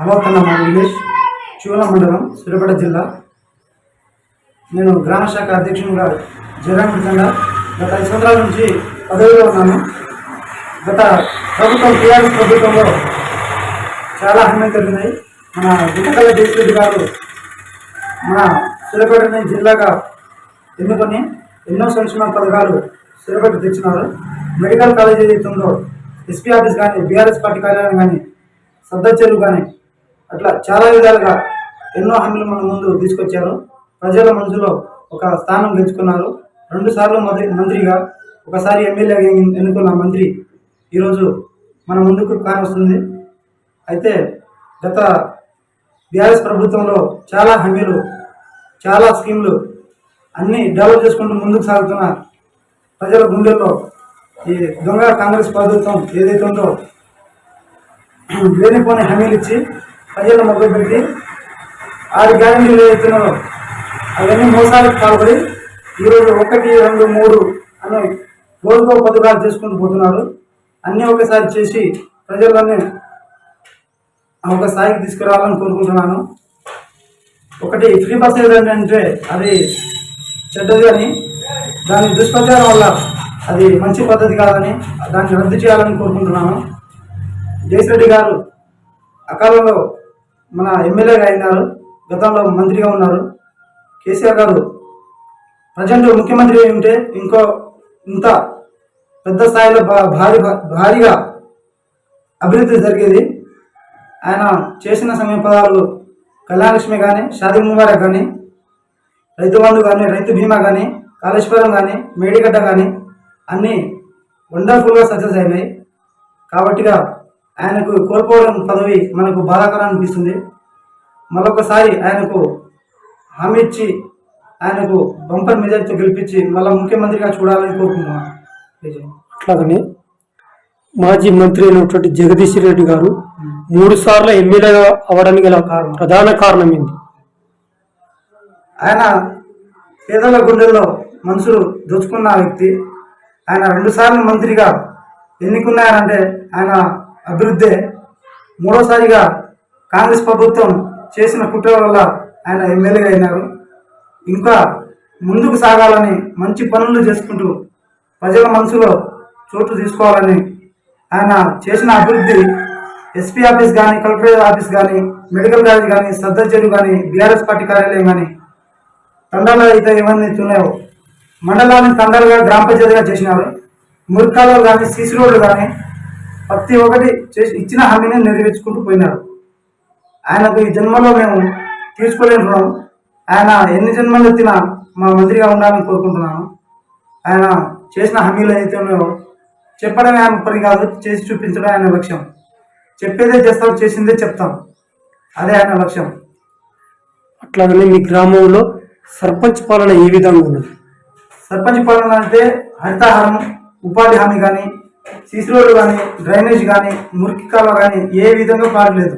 అలవకన్న మా విలేజ్ చూల మండలం సూర్యాపేట జిల్లా. నేను గ్రామ శాఖ అధ్యక్షునిగా జయరామ్ గత ఐదు సంవత్సరాల నుంచి పదవిలో ఉన్నాను. గత ప్రభుత్వం టీఆర్ఎస్ ప్రభుత్వంలో చాలా హామీలు కలిగినాయి. మన గుంటకల్ల జయశ్రెడ్డి గారు మన సూర్యాపేటని జిల్లాగా ఎన్నుకొని ఎన్నో సంక్షేమ పథకాలు సూర్యాపేట తెచ్చినారు. మెడికల్ కాలేజ్ ఏదైతే ఉందో ఎస్పీ ఆఫీస్ కానీ బీఆర్ఎస్ పార్టీ కార్యాలయం కానీ సద్దచెరువు కానీ అట్లా చాలా విధాలుగా ఎన్నో హామీలు మన ముందు తీసుకొచ్చారు. ప్రజల మనసులో ఒక స్థానం గెలుచుకున్నారు. రెండు సార్లు మంత్రి మంత్రిగా ఒకసారి ఎమ్మెల్యేగా ఎన్నుకున్న మంత్రి ఈరోజు మన ముందుకు కానొస్తుంది. అయితే గత బీఆర్ఎస్ ప్రభుత్వంలో చాలా హామీలు చాలా స్కీమ్లు అన్నీ డెవలప్ చేసుకుంటూ ముందుకు సాగుతున్న ప్రజల గుండెల్లో ఈ దొంగ కాంగ్రెస్ ప్రభుత్వం ఏదైతే ఉందో లేనిపోని హామీలు ఇచ్చి ప్రజలను మొదలు పెట్టి ఆరు గ్యారంటీలు ఏదైతున్నారో అవన్నీ మోసాలకు పాల్పడి ఈరోజు ఒకటి రెండు మూడు అని రోజుకో పథకాలు చేసుకుంటూ పోతున్నారు. అన్నీ ఒకసారి చేసి ప్రజలన్నీ ఒక స్థాయికి తీసుకురావాలని కోరుకుంటున్నాను. ఒకటి ఫ్రీ బస్ ఏంటంటే అది చెడ్డది అని దాని దుష్ప్రచారం వల్ల అది మంచి పద్ధతి కాదని దాన్ని రద్దు చేయాలని కోరుకుంటున్నాను. జయశ్రెడ్డి గారు అకాలంలో మన ఎమ్మెల్యేగా అయినారు గతంలో మంత్రిగా ఉన్నారు. కేసీఆర్ గారు ప్రజెంట్ ముఖ్యమంత్రి ఉంటే ఇంకో ఇంత పెద్ద స్థాయిలో భా- భారీ భారీగా అభివృద్ధి జరిగేది. ఆయన చేసిన సమయ కళ్యాణలక్ష్మి కానీ షాదీ ముబారక్ కానీ రైతు బంధు కానీ రైతు బీమా కానీ కాళేశ్వరం కానీ మేడిగడ్డ కానీ అన్నీ వండర్ఫుల్గా సక్సెస్ అయినాయి. కాబట్టిగా ఆయనకు కోల్పోవడం పదవి మనకు బాధాకరం అనిపిస్తుంది మరొకసారి ఆయనకు హామీ ఇచ్చి ఆయనకు బంపర్ మెజార్టీతో గెలిపించి మళ్ళీ ముఖ్యమంత్రిగా చూడాలని కోరుకుంటున్నాను. అట్లాగనే మాజీ మంత్రి అయినటువంటి జగదీష్ రెడ్డి గారు మూడు సార్లు ఎమ్మెల్యేగా అవడానికి గల కారణం. ప్రధాన కారణం ఏంటి ఆయన పేదల గుండెల్లో మనసులు దోచుకున్న వ్యక్తి ఆయన రెండుసార్లు మంత్రిగా ఎన్నుకున్నారంటే ఆయన అభివృద్ధి. మూడోసారిగా కాంగ్రెస్ ప్రభుత్వం చేసిన కుట్ర వల్ల ఆయన ఎమ్మెల్యేగా అయినారు. ఇంకా ముందుకు సాగాలని మంచి పనులు చేసుకుంటూ ప్రజల మనసులో చోటు తీసుకోవాలని ఆయన చేసిన అభివృద్ధి ఎస్పీ ఆఫీస్ కానీ కలెక్టరేట్ ఆఫీస్ కానీ మెడికల్ కాలేజ్ కానీ సద్దర్ చెరువు కానీ బీఆర్ఎస్ పార్టీ కార్యాలయం కానీ తండాలు అయితే ఏమన్నీ ఉన్నాయో మండలాన్ని తండాలుగా గ్రామ పంచాయతీగా చేసినారు. మురికాలు కానీ సీసీ రోడ్లు కానీ ప్రతి ఒక్కటి చేసి ఇచ్చిన హామీని నెరవేర్చుకుంటూ పోయినారు. ఆయనకు ఈ జన్మలో మేము తీసుకోలేని రుణం. ఆయన ఎన్ని జన్మలు ఎత్తినా మా మంత్రిగా ఉండాలని కోరుకుంటున్నాను. ఆయన చేసిన హామీలు అయితే ఉన్నాయో చెప్పడమే ఆయన పని కాదు చేసి చూపించడం ఆయన లక్ష్యం. చెప్పేదే చేస్తాం చేసిందే చెప్తాం. అదే ఆయన లక్ష్యం. అట్లాగనే మీ గ్రామంలో సర్పంచ్ పాలన ఏ విధంగా ఉన్నది సర్పంచ్ పాలన అంటే హరితాహారం ఉపాధి హామీ కానీ సిసి రోడ్లు కానీ డ్రైనేజ్ కానీ మురికి కాలువ కానీ ఏ విధంగా పాడలేదు.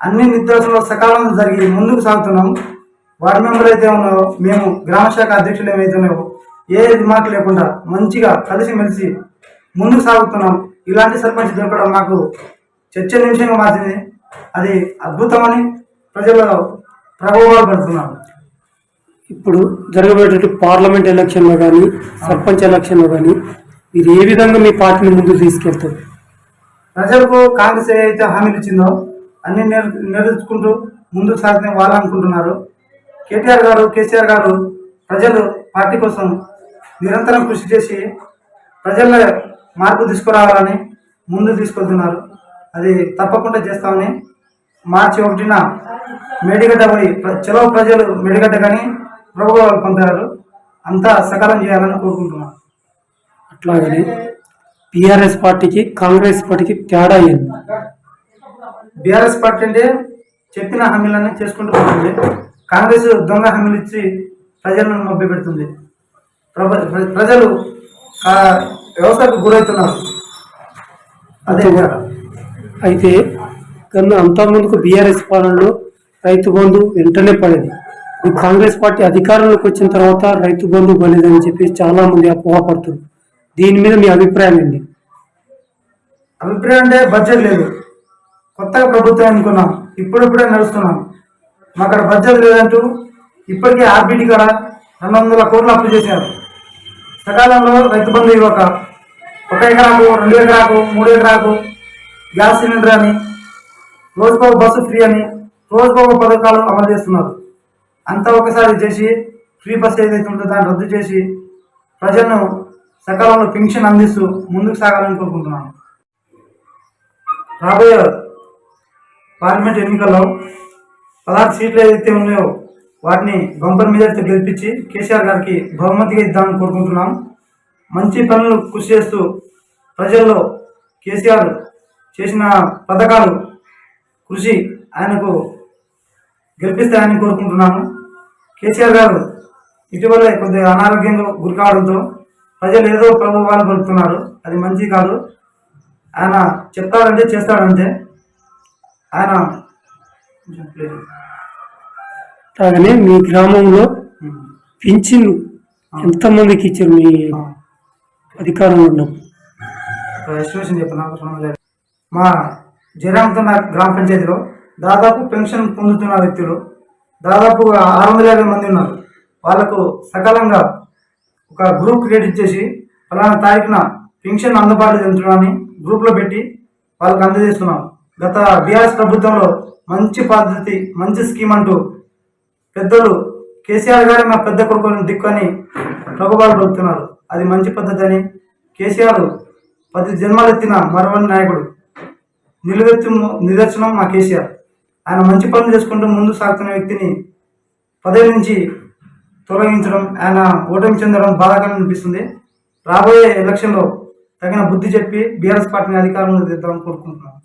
అన్ని నిర్దేశంలో సకాలంలో జరిగి ముందుకు సాగుతున్నాం వార్డు మెంబర్ అయితే ఉన్నావో మేము గ్రామ శాఖ అధ్యక్షులు ఏమైతే ఉన్నావో ఏ రిమార్క్ లేకుండా మంచిగా కలిసిమెలిసి ముందుకు సాగుతున్నాం. ఇలాంటి సర్పంచ్ దొరకడం మాకు చర్చ నిమిషంగా మార్చింది అది అద్భుతమని ప్రజలు ప్రభావాలు పడుతున్నాం ఇప్పుడు జరగబోయేటువంటి పార్లమెంట్ ఎలక్షన్లో కానీ సర్పంచ్ ఎలక్షన్లో కానీ మీరు ఏ విధంగా మీ పార్టీని ముందుకు తీసుకెళ్తారు? ప్రజలకు కాంగ్రెస్ ఏదైతే హామీలు ఇచ్చిందో అన్ని నెర నెరవేర్చుకుంటూ ముందుకు సాగితే వాళ్ళు కేటీఆర్ గారు కేసీఆర్ గారు ప్రజలు పార్టీ కోసం నిరంతరం కృషి చేసి ప్రజల మార్పు తీసుకురావాలని ముందుకు తీసుకెళ్తున్నారు. అది తప్పకుండా చేస్తామని మార్చి ఒకటిన మేడిగడ్డ పోయి ప్ర- చెలో ప్రజలు మేడిగడ్డ కానీ ప్రభుత్వాలు పొందారు అంతా సకాలం చేయాలని కోరుకుంటున్నాను అట్లాగనే టిఆర్ఎస్ పార్టీకి కాంగ్రెస్ పార్టీకి తేడా ఏంది? బీఆర్ఎస్ పార్టీ అంటే చెప్పిన హామీలన్నీ చేసుకుంటూ పోతుంది. కాంగ్రెస్ దొంగ హామీలు ఇచ్చి ప్రజలను మభ్య పెడుతుంది. ప్రజలు వ్యవస్థకు గురవుతున్నారు. అదే. అయితే కన్నా అంతకుముందుకు బీఆర్ఎస్ పాలనలో రైతు బంధు వెంటనే పడేది. ఈ కాంగ్రెస్ పార్టీ అధికారంలోకి వచ్చిన తర్వాత రైతు బంధు పడేదని చెప్పి చాలా మంది అపోహపడుతున్నారు. దీని మీద మీ అభిప్రాయం ఏంటి? అభిప్రాయం అంటే బడ్జెట్ లేదు. కొత్తగా ప్రభుత్వం అనుకున్నాం. ఇప్పుడిప్పుడే నడుస్తున్నాం. మాకు అక్కడ బడ్జెట్ లేదంటూ ఇప్పటికే ఆర్బిటి కాడ రెండు వందల కోట్లు అప్పు చేశారు. సకాలంలో రైతు బంధు ఇవ్వక ఒక ఎకరాకు రెండు ఎకరాకు మూడు ఎకరాకు గ్యాస్ సిలిండర్ అని రోజుకో బస్సు ఫ్రీ అని రోజుకో పథకాలు అమలు చేస్తున్నారు. అంతా ఒకసారి చేసి ఫ్రీ బస్ ఏదైతే ఉంటుందో దాన్ని రద్దు చేసి ప్రజలను సకాలంలో పెన్షన్ అందిస్తూ ముందుకు సాగాలని కోరుకుంటున్నాను. రాబోయే పార్లమెంట్ ఎన్నికల్లో పదహారు సీట్లు ఏదైతే ఉన్నాయో వాటిని బంపర్ అయితే గెలిపించి కేసీఆర్ గారికి బహుమతిగా ఇద్దామని కోరుకుంటున్నాం. మంచి పనులు కృషి చేస్తూ ప్రజల్లో కేసీఆర్ చేసిన పథకాలు కృషి ఆయనకు గెలిపిస్తాయని కోరుకుంటున్నాను. కేసీఆర్ గారు ఇటీవలే కొద్దిగా అనారోగ్యంగా గురి కావడంతో ప్రజలు ఏదో ప్రభుత్వాలు పలుకుతున్నారు అది మంచి కాదు. ఆయన చెప్తాడంటే చేస్తాడంటే ఆయన అలాగనే మీ గ్రామంలో పింఛన్లు ఎంతమందికి ఇచ్చారు మీ అధికారంలో ఉన్నప్పుడు? ఎస్టిమేషన్ చెప్పిన? మా జయరామతున్న గ్రామ పంచాయతీలో దాదాపు పెన్షన్ పొందుతున్న వ్యక్తులు దాదాపు ఆరు వందల యాభై మంది ఉన్నారు. వాళ్ళకు సకాలంగా ఒక గ్రూప్ క్రియేట్ ఇచ్చేసి ఫలానా తారీఖున పెన్షన్ అందుబాటులో చెందుతున్నామని గ్రూప్లో పెట్టి వాళ్ళకి అందజేస్తున్నాం. గత బీఆర్ఎస్ ప్రభుత్వంలో మంచి పద్ధతి మంచి స్కీమ్ అంటూ పెద్దలు కేసీఆర్ గారు మా పెద్ద కొడుకుని దిక్కని ప్రభుత్వాలు పలుకుతున్నారు అది మంచి పద్ధతి అని కేసీఆర్ పది జన్మలెత్తిన మరవని నాయకుడు. నిలువెత్తు నిదర్శనం మా కేసీఆర్. ఆయన మంచి పనులు చేసుకుంటూ ముందు సాగుతున్న వ్యక్తిని పదవి నుంచి తొలగించడం ఆయన ఓటమి చెందడం బాధాకరం అనిపిస్తుంది. రాబోయే ఎలక్షన్లో తగిన బుద్ధి చెప్పి బీఆర్ఎస్ పార్టీని అధికారంలో తెద్దామని కోరుకుంటున్నాను